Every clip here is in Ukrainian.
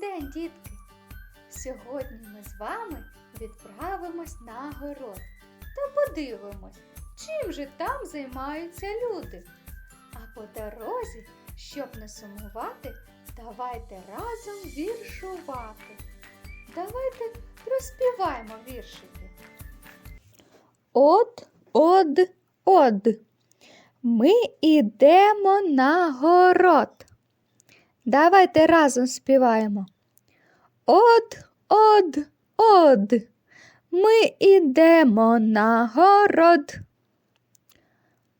день, дітки! Сьогодні ми з вами відправимось на город та подивимось, чим же там займаються люди. А по дорозі, щоб не сумувати, давайте разом віршувати. Давайте проспіваємо віршики. От, од, од. Ми ідемо на город. Давайте разом співаємо. От, од, од. Ми ідемо на город.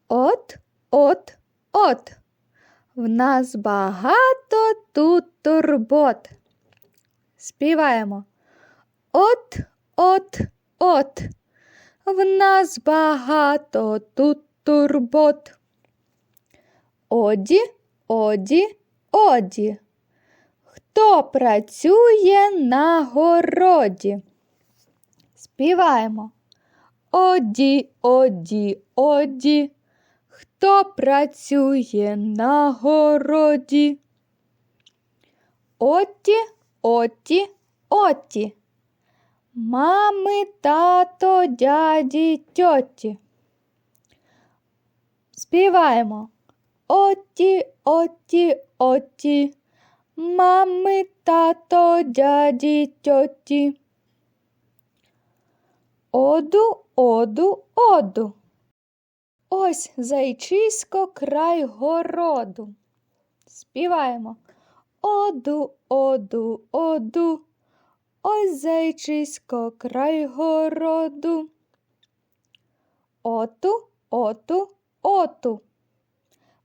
От, от, от. В нас багато тут турбот. Співаємо. От, от, от. В нас багато тут турбот. Оді, оді, оді. Хто працює на городі? Співаємо. Оді, оді, оді. Хто працює на городі? Оті, оті, оті. Мами, тато, дяді, тьоті. Співаємо. Оті, оті, оті. Мами, тато, дяді, тьоті. Оду, оду, оду. Ось зайчисько край городу. Співаємо. Оду, оду, оду. Ось зайчисько край городу. Оту, оту, оту.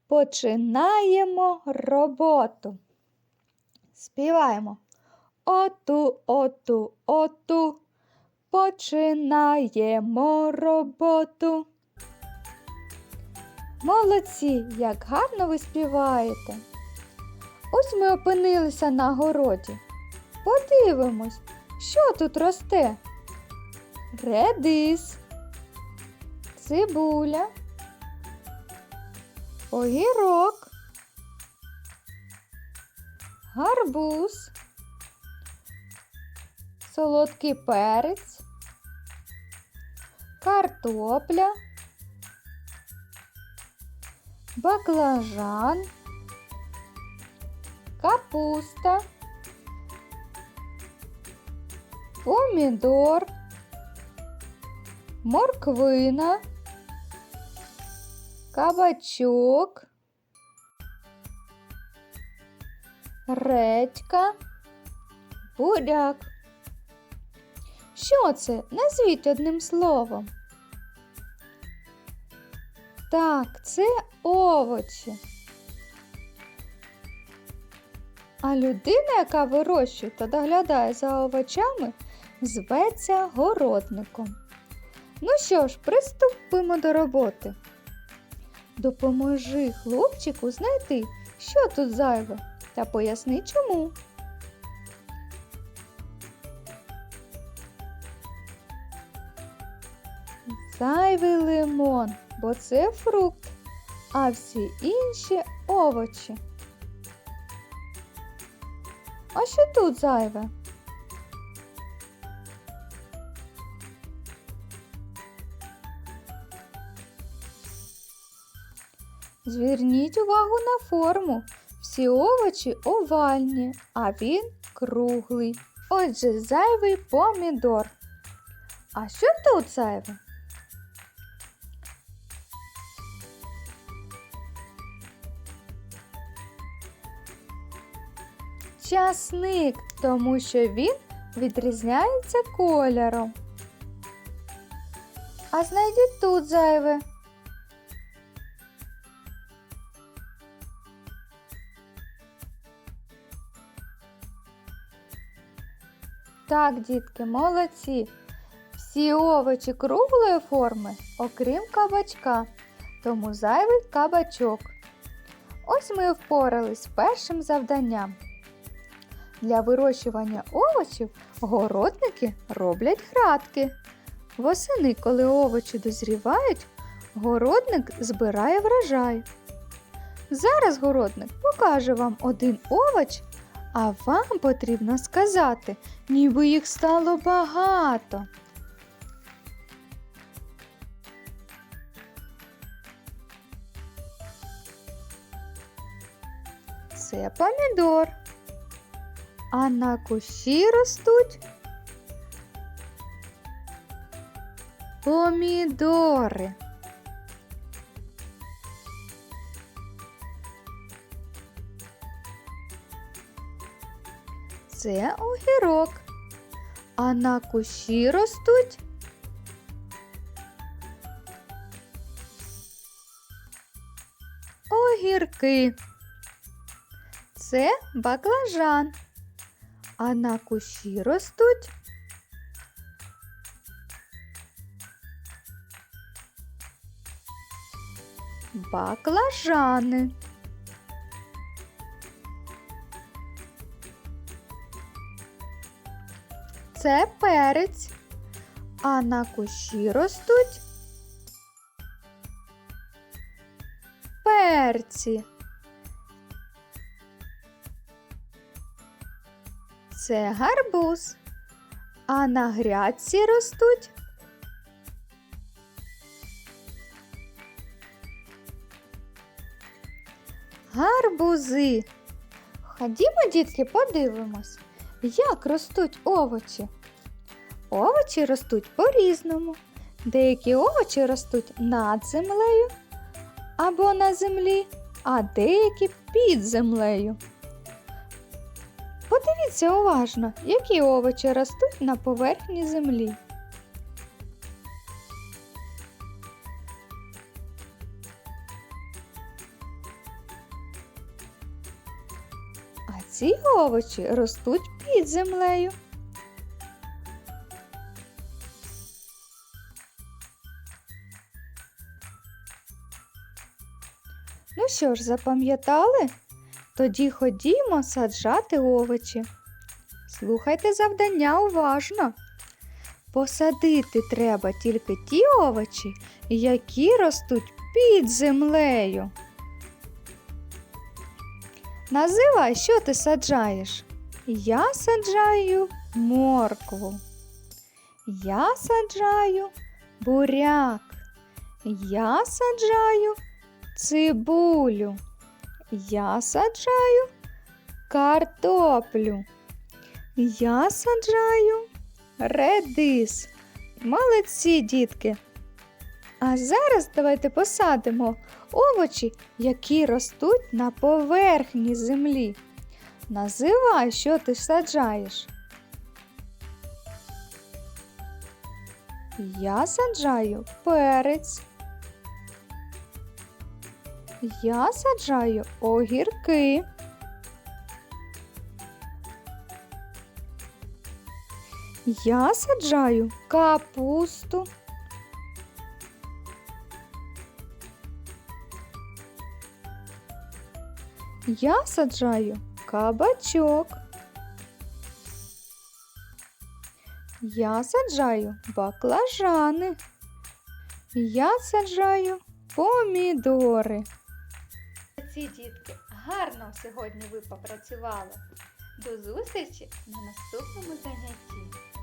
Починаємо роботу. Співаємо. Оту, оту, оту. Починаємо роботу. Молодці, як гарно ви співаєте. Ось ми опинилися на городі. Подивимось, що тут росте. Редис, цибуля, огірок, гарбуз, солодкий перець, картопля, баклажан, капуста, помідор, морквина, кабачок, редька, буряк. Що це? Назвіть одним словом. Так, це овочі. А людина, яка вирощує та доглядає за овочами, зветься городником. Ну що ж, приступимо до роботи. Допоможи хлопчику знайти, що тут зайве, та поясни чому. Зайвий лимон, бо це фрукт, а всі інші овочі. А що тут зайве? Зверніть увагу на форму. Всі овочі овальні, а він круглий. Отже, зайвий помідор. А що тут зайве? Часник, тому що він відрізняється кольором. А знайдіть тут зайве. Так, дітки, молодці. Всі овочі круглої форми, окрім кабачка, тому зайвий кабачок. Ось ми і впорались з першим завданням. Для вирощування овочів городники роблять градки. Восени, коли овочі дозрівають, городник збирає врожай. Зараз городник покаже вам один овоч, А вам потрібно сказати, ніби їх стало багато. Це помідор. А на кущі ростуть помідори. Це огірок. А на кущі ростуть огірки. Це баклажан. А на кущі ростуть баклажани. Це перець, а на кущі ростуть перці. Це гарбуз, а на грядці ростуть гарбузи. Ходімо, дітки, подивимось, як ростуть овочі. Овочі ростуть по-різному. Деякі овочі ростуть над землею або на землі, а деякі під землею. Подивіться уважно, які овочі ростуть на поверхні землі. Ці овочі ростуть під землею. Ну що ж, запам'ятали? Тоді ходімо саджати овочі. Слухайте завдання уважно. Посадити треба тільки ті овочі, які ростуть під землею. Називай, що ти саджаєш? Я саджаю моркву. Я саджаю буряк. Я саджаю цибулю. Я саджаю картоплю. Я саджаю редис. Молодці, дітки. А зараз давайте посадимо овочі, які ростуть на поверхні землі. Називай, що ти саджаєш. Я саджаю перець. Я саджаю огірки. Я саджаю капусту. Я саджаю кабачок. Я саджаю баклажани. Я саджаю помідори. Ці дітки гарно сьогодні ви попрацювали. До зустрічі на наступному занятті.